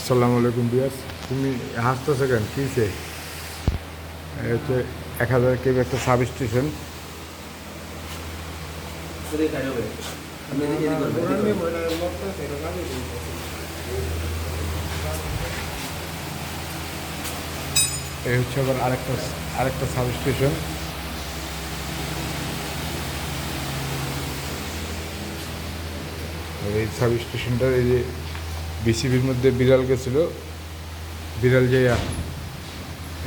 আসসালামু আলাইকুম বিয়াস। তুমি হাসতেছো কেন? কিসে হচ্ছে এক হাজার কেবি একটা সাব স্টেশন এই হচ্ছে আবার আরেকটা আরেকটা সাব স্টেশন এই সাব স্টেশনটার এই যে বিসিবির মধ্যে বিড়াল গেছিল। বিড়াল যে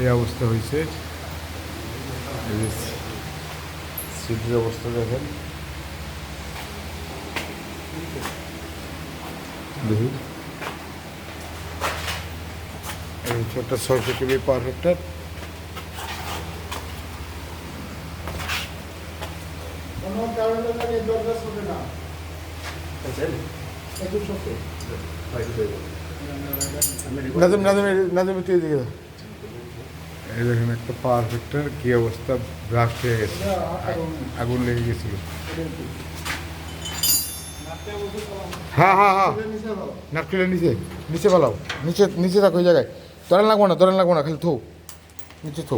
এই অবস্থা হয়েছে। সিটির অবস্থা দেখেন। দেখি। এই হচ্ছে একটা ছয়শো কেবি পাওয়ার ফ্যাক্টর কোনো কারণে তাকে দরজা ছোটে না। একটু ছোট নাজিম নাজিম একটা পাওয়ার কি অবস্থা? ব্রাস্ট হয়ে গেছে। আগুন লেগে গেছিল। হ্যাঁ হ্যাঁ হ্যাঁ। নিচে নিচে পালাও। নিচে নিচে থাকো ওই জায়গায়। তরেন লাগবো না তরেন লাগবো না, খালি থো। নিচে থো।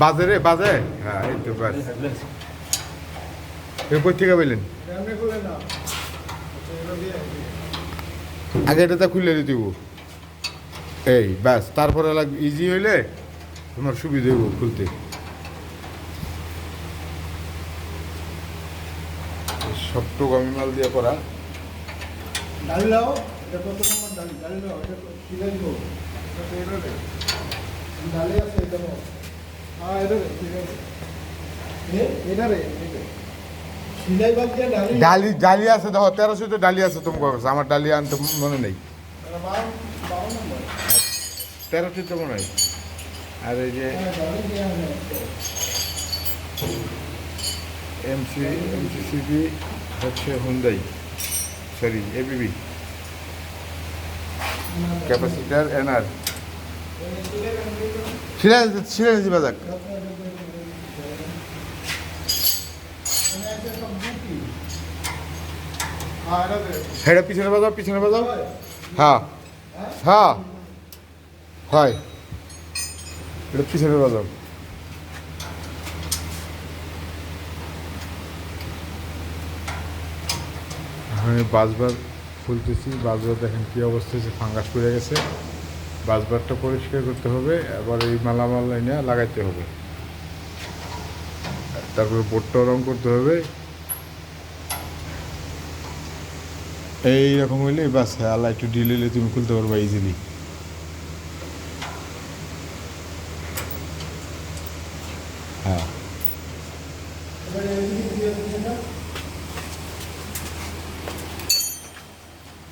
বাজে রে, বাজে? হ্যাঁ এই এরপর থেকে দিয়ে আগে এটা খুলে দিব এই, ব্যাস, তারপরে ইজি হইলে তোমার সুবিধা হইব খুলতে। সবটুকু আমি মাল দিয়ে করা ডালি আছে এটা রে এটা রে এটা সিলাই বাদ দিয়ে ডালি ডালি আছে দেখো তেরোশো তো ডালি আছে তোমার কাছে আমার ডালি আনতে মনে নেই। তেরোশো তো মনে আর এই যে এমসি এমসিসিবি হচ্ছে Hyundai sorry ABB capacitor NR ছিঁড়ে ছিঁড়ে নিয়েছি এটা পিছনে বাজাও পিছনে বাজাও। হ্যাঁ। হ্যাঁ। হয়। এটা পিছনে বাজাও। আমি বাসবার খুলতেছি, বাসবার দেখেন কী অবস্থা হয়েছে, ফাঙ্গাস পড়ে গেছে। বাসবারটা পরিষ্কার করতে হবে, আবার এই মালামাল এনে লাগাইতে হবে। তারপরে বোর্ডটাও রং করতে হবে। এই রকম হইলে বাস হ্যাঁ আল্লাহ একটু ডিল হইলে তুমি খুলতে পারবা ইজিলি হ্যাঁ।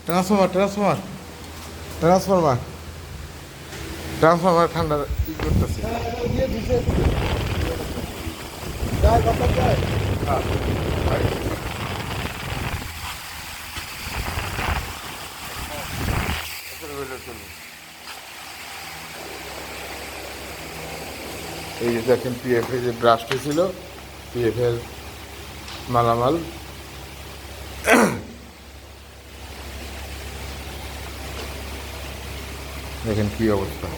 ট্রান্সফরমার ট্রান্সফরমার ট্রান্সফরমার ট্রান্সফরমার ঠান্ডা ই করতেছে হ্যাঁ এটা দিয়ে দিছে যায় কত যায় এই যে দেখেন পিএফ যে ব্রাশটি ছিল পিএফ এর মালামাল। দেখেন কি অবস্থা।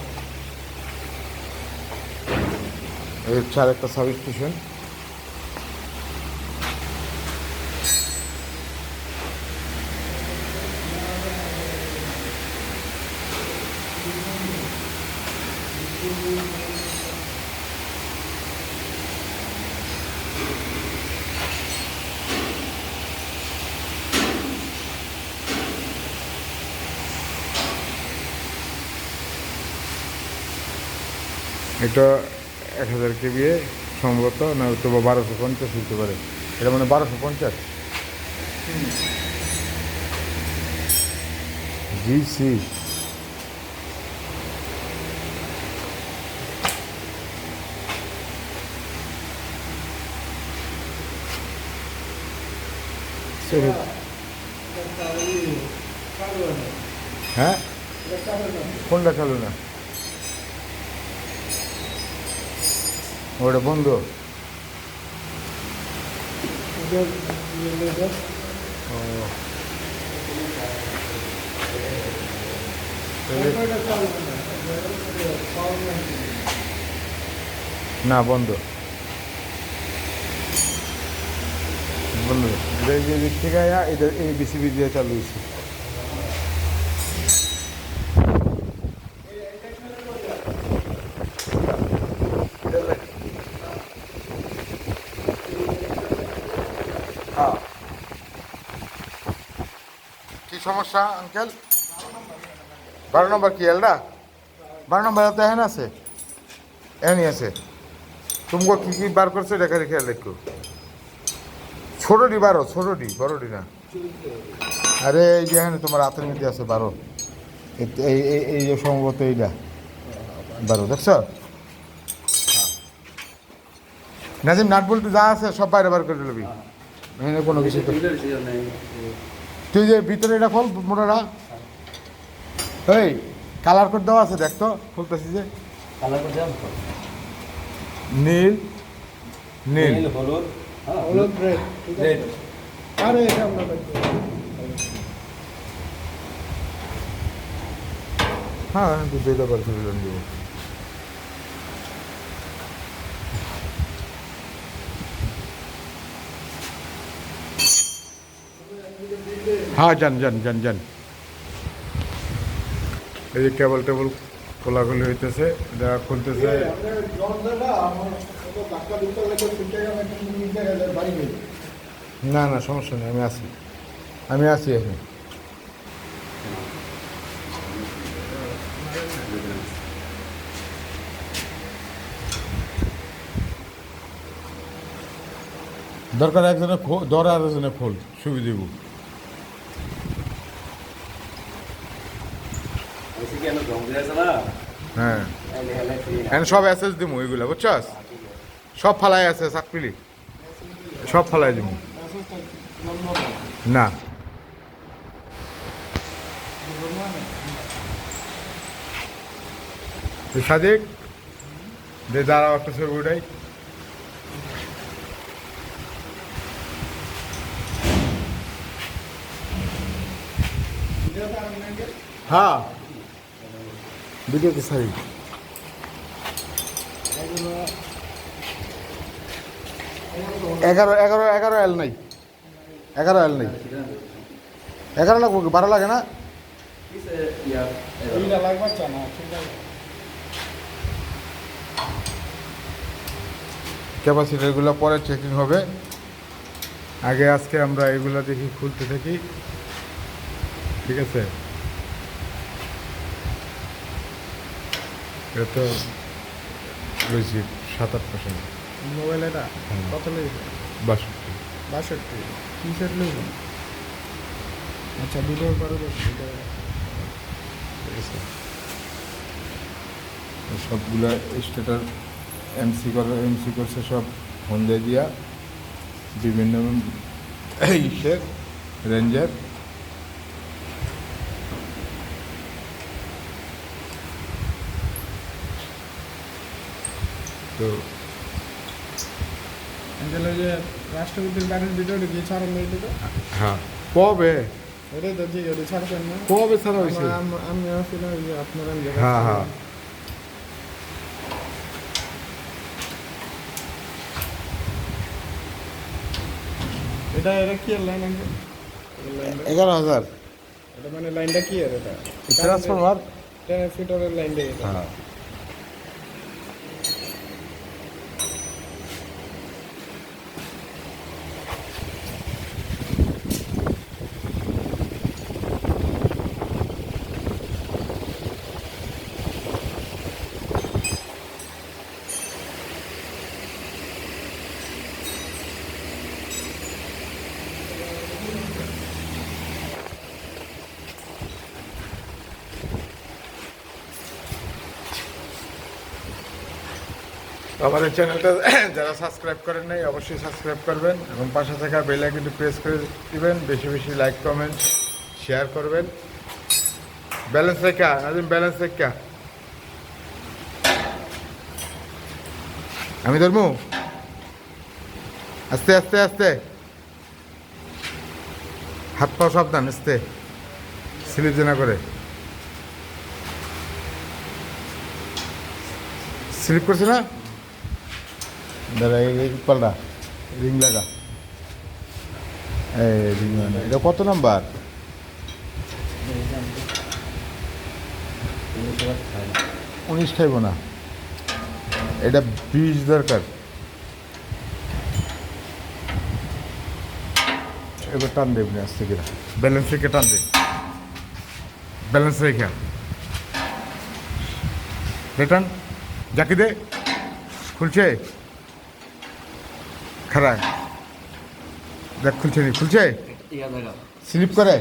এর হচ্ছে একটা সাব স্টেশন এটা এক হাজার কেবি সম্ভবত না বা বারোশো পঞ্চাশ হতে পারে। এটা মানে বারোশো পঞ্চাশ। জি সি হ্যাঁ? কোনটা চালু না? ওটা বন্ধ। না বন্ধ। বন্ধ। থেকে এই বিসিবি দিয়ে চালু হয়েছে। সমস্যা, আঙ্কেল? বারো নম্বর কি, এলডা? বারো নম্বর তো এখানে আছে? এখানে আছে। তুমগো কি কি বার করছে দেখা রেখে। দেখো ছোটটি বারো, ছোটটি, বড়টি না। আরে, এই যে এখানে তোমার হাতের মধ্যে আছে বারো। এই- এই যে সম্ভবত এইটা। বারো, দেখছ? নাজিম নাট বলতে যা আছে সব বাইরে বার করে এখানে কোনো কিছু তুই যে ভিতরে এটা খোল মোটাটা এই কালার করে দেওয়া আছে দেখ তো খুলতেছি যে। নীল নীল। হলুদ হলুদ রেড ঠিক আছে। রেড আরে এটা আমরা হ্যাঁ তুই দিব হ্যাঁ যান যান যান যান। এই যে কেবল টেবল খোলাখুলি হইতেছে এটা খুলতেছে। না না সমস্যা নেই আমি আছি। আমি আছি এখন। দরকার একজনে খো- ধর আর একজনে খোল সুবিধা দিব বেশি কেন জঙ্গলে আছে না হ্যাঁ। এখন সব এসএস দিব ওইগুলা বুঝছস? সব ফালাই আছে চাকপিলি সব ফালাই দেয়। না। সাদিক দে দাঁড়াও একটা ছবি উঠাই। হ্যাঁ। ভিডিওতে সারি? এগারো এগারো এগারো এল নাই। এগারো এল নাই। এগারো লাগবো কি? বারো লাগে না? ক্যাপাসিটারগুলো পরে চেকিং হবে। আগে আজকে আমরা এগুলো দেখি, খুলতে থাকি ঠিক আছে? এটা তো রয়েছি সাত আট পার্সেন্ট। মোবাইল এটা? কত লেগেছে? বাষট্টি। বাষট্টি। কি সেট লেগেছে? আচ্ছা ভিডিও করে সবগুলা স্টেটার এমসি করে এমসি করছে সব হন্দে দিয়া বিভিন্ন ইসের রেঞ্জের। তো অ্যাঞ্জেলো যে রাষ্ট্রপতির বাড়ির ভিডিওটা কি ছাড়েন না এটা হ্যাঁ। কবে? ওটাই তো ঠিক ওটা ছাড়ছেন না। কবে ছাড়া হয়েছে? আমরা- আমরা- আমি আসছিলাম যে আপনারা হ্যাঁ হ্যাঁ। এটা এটা কি লাইন আছে এগারো হাজার। এটা মানে লাইনটা কি এর এটা? ট্রান্সফরমার ফিটারের লাইনটা এটা। হ্যাঁ। আমাদের চ্যানেলটা যারা সাবস্ক্রাইব করেন নাই, অবশ্যই সাবস্ক্রাইব করবেন এবং পাশে থাকা বেল আইকনটি প্রেস করে দিবেন। বেশি বেশি লাইক কমেন্ট শেয়ার করবেন। ব্যালেন্স রেখা, নাজিম ব্যালেন্স রেখা। আমি ধরবো? আস্তে আস্তে আস্তে। হাত পা সাবধান, আস্তে। স্লিপ না করে। স্লিপ করছে না? পাল্টা রিং লাগা। এই রিং লাগা। এটা কত নাম্বার? উনিশ খাইব না। এটা বিশ দরকার। এবার টান দেবনি আজ থেকে। ব্যালেন্স থেকে টান দে। ব্যালেন্স রেখে রিটার্ন যাকে দে। খুলছে? খারাপ দেখ, খুলছে নি, খুলছে? ইয়া জায়গা স্লিপ করে।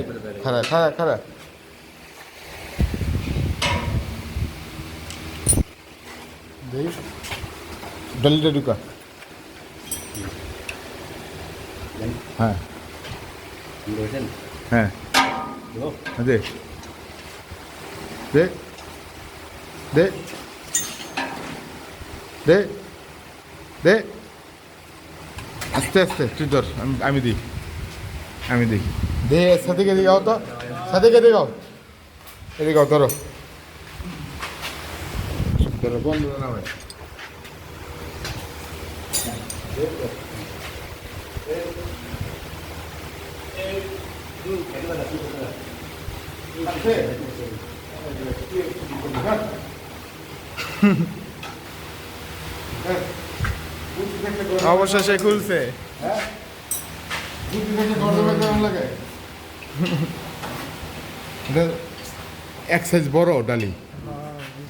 খারাপ খারাপ খারাপ দেখ ডলিটা ঢুকা হ্যাঁ। বুঝছেন হ্যাঁ। দেখো দে। দে। দে। দে। দে। আস্তে আস্তে তুই ধর আমি আমি দিই আমি দিই দে সাথীকে দিকে আও তো সাথীকে দিকে আও এদিকে আও ধরো ধরো বন্ধ না ভাই অবশেষে খুলছে। এক সাইজ বড় ডালি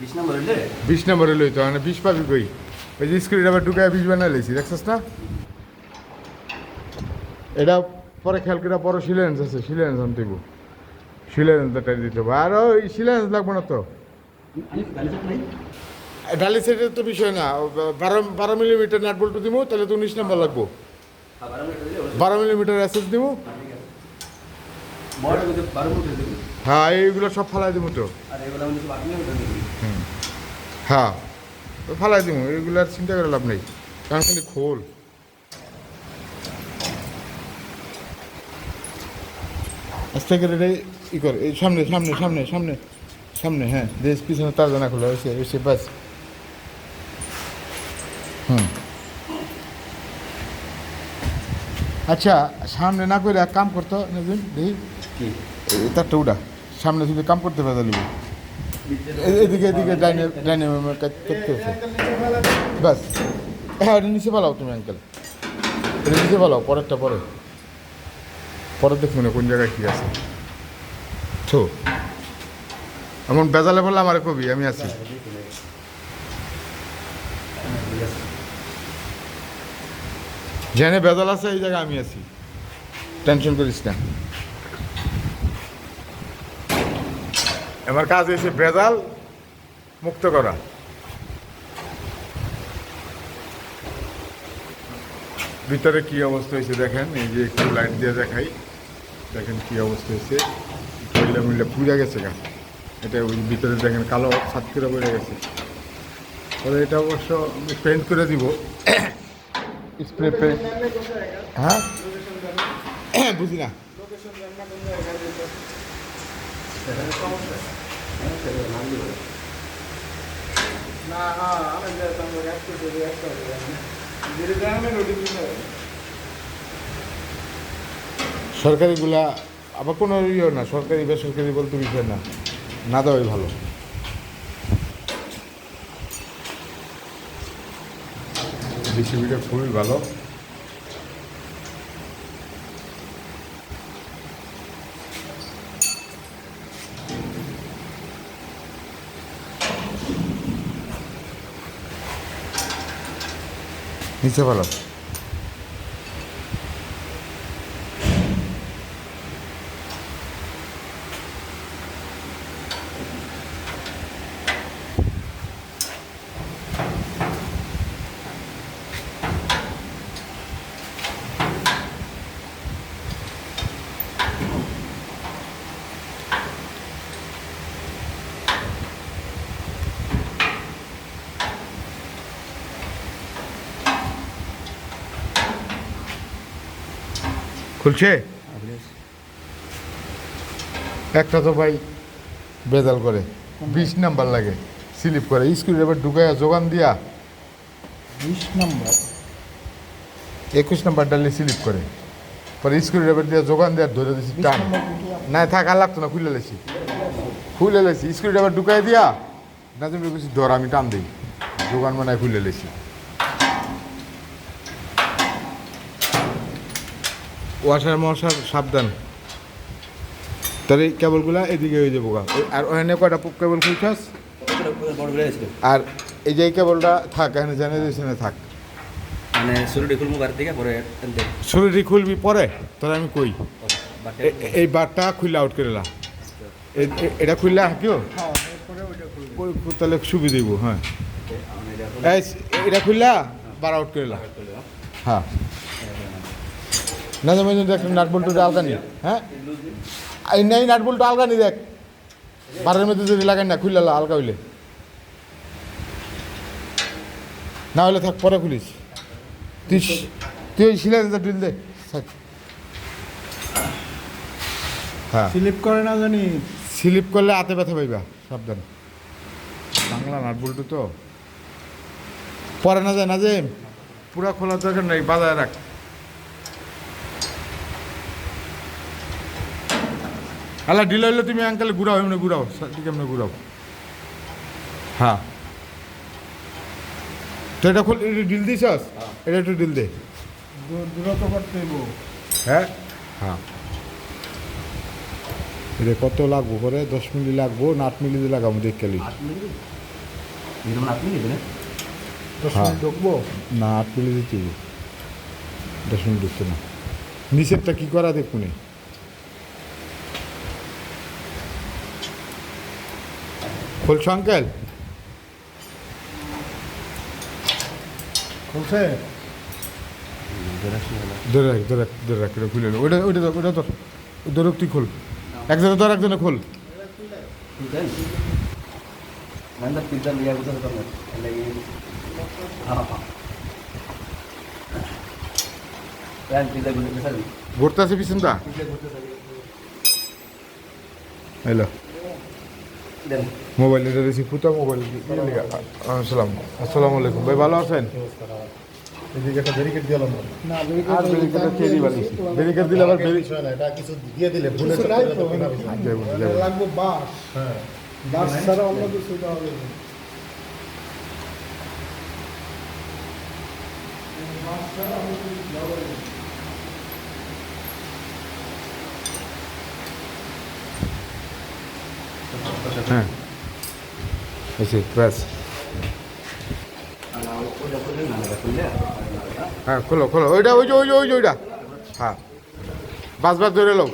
বিশ বিশ নম্বরে লই তো মানে বিশ পাবি কই? ওই যে স্ক্রিন আবার ঢুকায় বিশ বানাই লইছি দেখছিস না? এটা পরে খেয়াল করে সিলেন্স আছে সিলেন্স আনতে দিতে হবে আর ওই সিলেন্স লাগবে না তো? ডালি তো বিষয় না বারো বারো মিলিমিটার নাট বল্টু দিব তাহলে তো উনিশ নাম্বার লাগবো। বারো মিলিমিটার অ্যাসেস দিব হ্যাঁ এইগুলো সব ফালাই দিব তো। হ্যাঁ ফালাই দিব এগুলো আর চিন্তা করে লাভ নেই। কারণ খালি খোল। আস্তে করে রে, ই কর, এই সামনে সামনে সামনে সামনে সামনে হ্যাঁ দেশ পিছনে তার জানা খোলা হয়েছে, এসে বাস। হুম। আচ্ছা সামনে না করে এক কাম করতো নাজিম দেখি তারটা উঠা সামনে যদি কাম করতে পারে তাহলে এদিকে এদিকে ডাইনে ডাইনে করতে বাস। হ্যাঁ এটা নিচে পালাও তুমি আঙ্কেল এটা নিচে পালাও পরেরটা পরে। পরে দেখুন কোন জায়গায় কী আছে। তো এমন বেজালে বললে আমার কবি আমি আছি। যেখানে বেজাল আছে, এই জায়গায় আমি আছি। টেনশন করিস না। আমার কাজ এসে ভেজাল মুক্ত করা। ভিতরে কি অবস্থা হয়েছে দেখেন, এই যে একটু লাইট দিয়ে দেখাই। দেখেন কি অবস্থা হয়েছে। মহিলা মহিলা পুড়ে গেছে গা। এটা ওই ভিতরে দেখেন কালো ছাদ করে বেড়ে গেছে। তবে এটা অবশ্য পেন্ট করে দিব। স্প্রে পেন্ট হ্যাঁ বুঝি না সরকারিগুলা, আবার কোনো ইয়ে না, সরকারি, বেসরকারি বলতে বিষয় না। না দেওয়াই ভালো। বিসিবিটা খুবই ভালো নিচে ভালো খুলছে? একটা তো ভাই বেজাল করে বিশ নাম্বার লাগে স্লিপ করে। স্কুল এবার ঢুকাইয়া যোগান দিয়া বিশ নাম্বার? একুশ নাম্বার ডালে স্লিপ করে। পরে স্কুল এবার দিয়া যোগান দেওয়ার ধরে দিছি টান। না থাক আর লাগতো না খুলে লেছি খুলে লেছি স্কুল এবার ঢুকাই দিয়া নাজিম কিছু ধর আমি টান দিই। যোগান মানে খুলে লেছি ওয়াশার মশার সাবধান। তাহলে এই কেবলগুলা এদিকে হয়ে যাব গা। আর ওখানে কয়টা কেবল খুলছাস আর এই যে কেবলটা থাক এখানে জানে এখানে থাক। মানে শুরুটি খুলবো থেকে পরে এনতে খুলবি পরে? তাহলে আমি কই? এই বারটা খুললে আউট করে লা। এটা খুললে হ্যাঁ খুলবে তাহলে সুবিধা দিব হ্যাঁ। এটা খুললা বার আউট করে লা। হ্যাঁ। না জানি দেখ নাট বল্টুটা আলগানি হ্যাঁ? এই নেই নাট বল্টু আলগানি দেখ। বারের মধ্যে যদি লাগাই না খুললে আলগা হইলে। না হলে থাক পরে খুলিস। তুই তুই ওই শিলা ড্রিল দে থাক। হ্যাঁ। স্লিপ করে না জানি। স্লিপ করলে হাতে ব্যথা পাইবা সাবধান। বাংলা নাট বল্টু তো। পরে না যায় না যে পুরা খোলার দরকার নেই বাজায় রাখ। আল্লাহ ডিল হইলে তুমি আঙ্কেল ঘুরাও এমনি ঘুরাও ঠিক এমনি ঘুরাও। হ্যাঁ। তো এটা খোল এটা ডিল দিছস? এটা একটু ডিল দে। দূরত্ব করতে হ্যাঁ? হ্যাঁ। এটা কত লাগবো করে দশ মিনিট লাগবো না আট মিনিট লাগাবো দেখে লি। আট মিনিট এরকম আট মিনিট না? দশ হ্যাঁ। মিনিট ঢুকবো? না আট মিনিট দিচ্ছি দশ মিনিট ঢুকতো না। নিচেরটা কী করা দেখুন। খুলছ আঙ্কেল খুলছে ধরে রাখ ধরে রাখ ধরে রাখ এটা খুলে। ওইটা ওইটা ধর, ওইটা ধর ধরক তুই খোল। একজনে ধর একজনে খোল। ঘুরতে আছে পিছনটা? পিজ্জা করতে থাকি এলো দেন মোবাইল এটা রেসি ফুটা মোবাইল আসসালাম আসসালামু আলাইকুম। ভাই ভালো আছেন? এদিকে একটা ব্যারিকেড দিলাম না। না আর ব্যারিকেডটা কে দিবা নিছি? ব্যারিকেড দিলে আবার ব্যারি- বিষয় না, এটা কিছু দিয়ে দিলে ভুলে কিছু চলে নাই গেলে তো তো কেনা হবে না। যাব, যাব। লাগবো বাস হ্যাঁ বাস ছাড়া অন্য কিছু দেওয়া হবে না। বাস ছাড়া অন্য কিছু দেওয়া হবে না। হ্যাঁ এসে ব্যাস। হ্যাঁ খোলো খোলো। ওইটা ওই যে ওই যে ওই যে ওইটা। হ্যাঁ। বাস বাস ধরে লো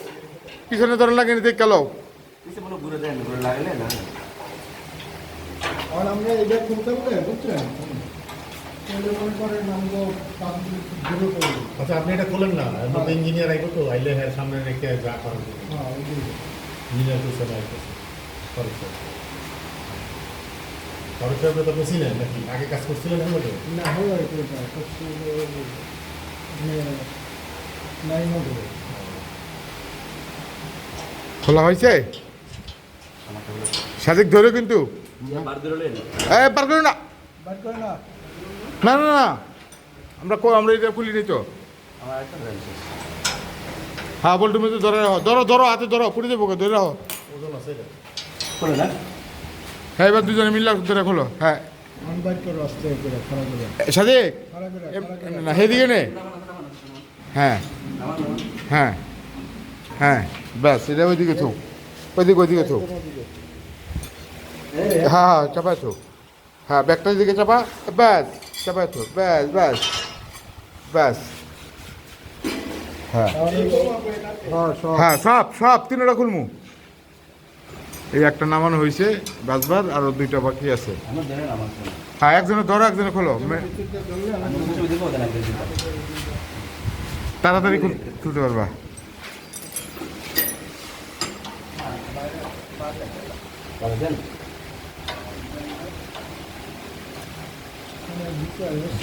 পিছনে ধরে লাগেনি দেখ করব আচ্ছা আপনি এটা খোলেন না? ইঞ্জিনিয়ার আইবো তো আইলে হ্যাঁ সামনে রেখে যা করেন হ্যাঁ। ইঞ্জিনিয়ার তো সবাই তো নেন নাকি আগে কাজ করছিলেন না মানে খোলা হয়েছে? সাদিক ধরে কিন্তু। বার এ পার করো না। না। না না না। আমরা কো আমরা এটা খুলি নি তো। হ্যাঁ বল তুমি তো ধরে রাখো ধরো ধরো হাতে ধরো পুড়ে দেবো ধরে রাখো। ওজন আছে হ্যাঁ এবার দুজনে মিললে ধরে খোলো। হ্যাঁ। না হ্যাঁ। হ্যাঁ। হ্যাঁ ব্যাস, এটা ওইদিকে ওইদিকে হ্যাঁ হ্যাঁ হ্যাঁ দিকে চাপা। ব্যাস চাপায় থো ব্যাস ব্যাস ব্যাস। হ্যাঁ। হ্যাঁ সব সব, তিনটা খুলমু। এই একটা নামানো হয়েছে বাসবার আরও দুইটা বাকি আছে। হ্যাঁ একজনে ধরো একজনে খোলো। তাড়াতাড়ি খুলতে পারবা।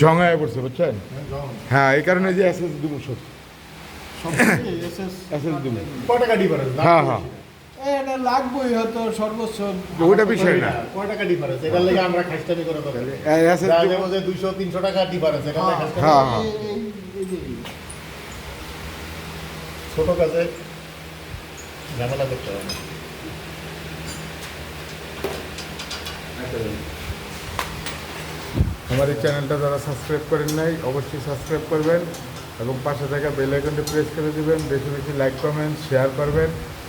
জঙায় পড়ছে বুঝছেন? হ্যাঁ এই কারণে যে এসএস দিব সব সব টাকা দিবেন হ্যাঁ হ্যাঁ। এটা লাগবেই হয়তো সর্বোচ্চ ওইটা বিষয় না। কয় টাকা ডিফারেন্স এটার লেগে আমরা খাইস্তানি করে টাকা ডিফারেন্স হ্যাঁ, হ্যাঁ। যে- ছোট কাজে ঝামেলা করতে হবে না। আমার এই চ্যানেলটা যারা সাবস্ক্রাইব করেন নাই অবশ্যই সাবস্ক্রাইব করবেন এবং পাশে থাকা বেল আইকনটি প্রেস করে দিবেন। বেশি বেশি লাইক কমেন্ট শেয়ার করবেন।